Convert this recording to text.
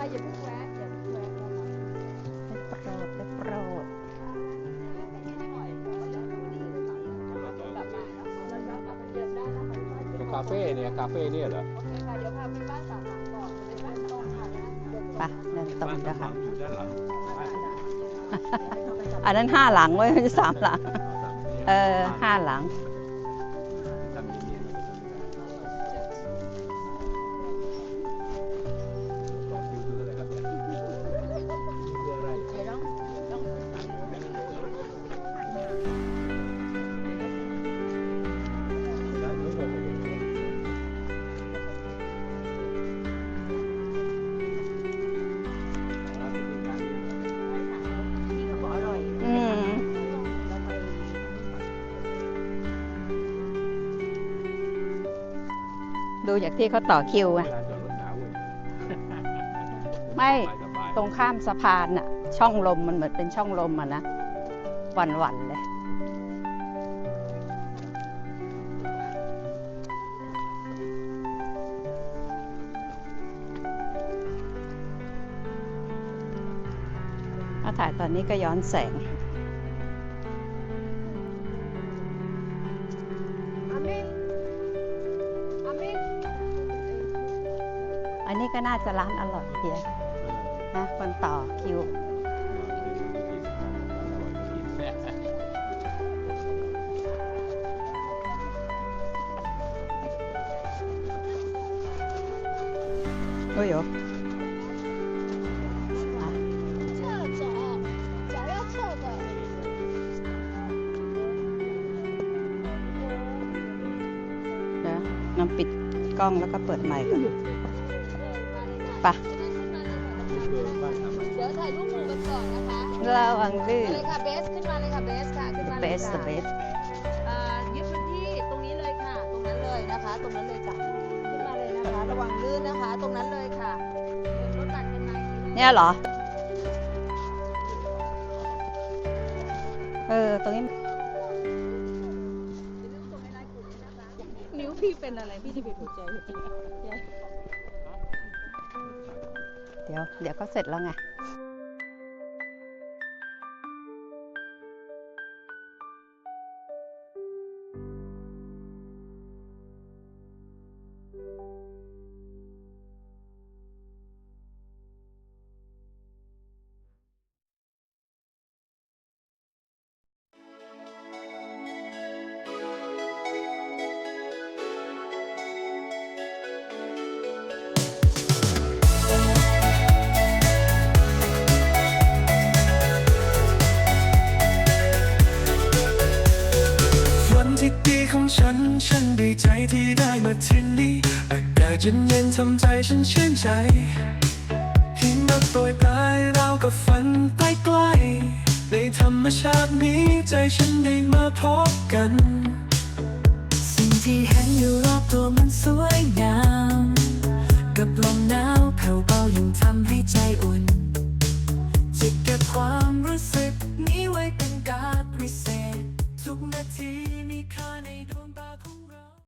ค่ะอย่าเพิ่งแวะอย่าเพิ่งแวะนะคะได้โปรดได้โปรดตรงคาเฟ่เนี่ยคาเฟ่เนี่ยเหรอโอเคค่ะเดี๋ยวพาไปบ้านสามหลังก่อนไปบ้านตรงค่ะไปเดินตรงเจ้าค่ะอันนั้นห้าหลังไว้ยไม่ใช่สามหลัง เออห้าหลัง ดูจากที่เขาต่อคิวไงเวลาจอดรถหนาวเว้ยไม่สบายๆตรงข้ามสะพานน่ะช่องลมมันเหมือนเป็นช่องลมอะนะหวันๆเลย ถ้าถ่ายตอนนี้ก็ย้อนแสง อันนี้ก็น่าจะร้านอร่อยเดียวนะคนต่อคิว โอ้ยโยอ่ะ 侧脚脚要侧的 เดี๋ยวน้ำปิดกล้องแล้วก็เปิดใหม่ก่อนไ ปะเดี๋ยวถ่ายรูปหมู่กันก่อนนะคะระวังดื้อเลยค่ะเบสขึ้นมาเลยค่ะเบสค่ะขึ้นมา the เลย best ค่ะ the best อ่ายึดพื้นที่ตรงนี้เลยค่ะ ตรงนั้นเลยนะคะ ตรงนั้นเลยจ้ะขึ้นมาเลยนะคะ ระวังลื่นนะคะ ตรงนั้นเลยค่ะรถตัดกันมาอีกทีเนี่ยเหรอ เออ ตรงนี้ นิ้วพี่เป็นอะไรพี่จะบีบหัวใจเดี๋ยวเดี๋ยวก็เสร็จแล้วไง ที่ดีของฉัน ฉันดีใจที่ได้มาที่นี่อากาศเย็นๆทำใจฉันชื่นใจหิมะโปรยปลายเรากับฝันใกล้ๆในธรรมชาตินี้ใจฉันได้มาพบกัน สิ่งที่เห็นอยู่รอบตัวมันสวยงาม กับลมหนาวแผ่วเบายิ่งทำให้ใจอุ่นจะเก็บความรู้สึกนี้ไว้เป็นการพิเศษ ทุกนาทีมีค่าในดวง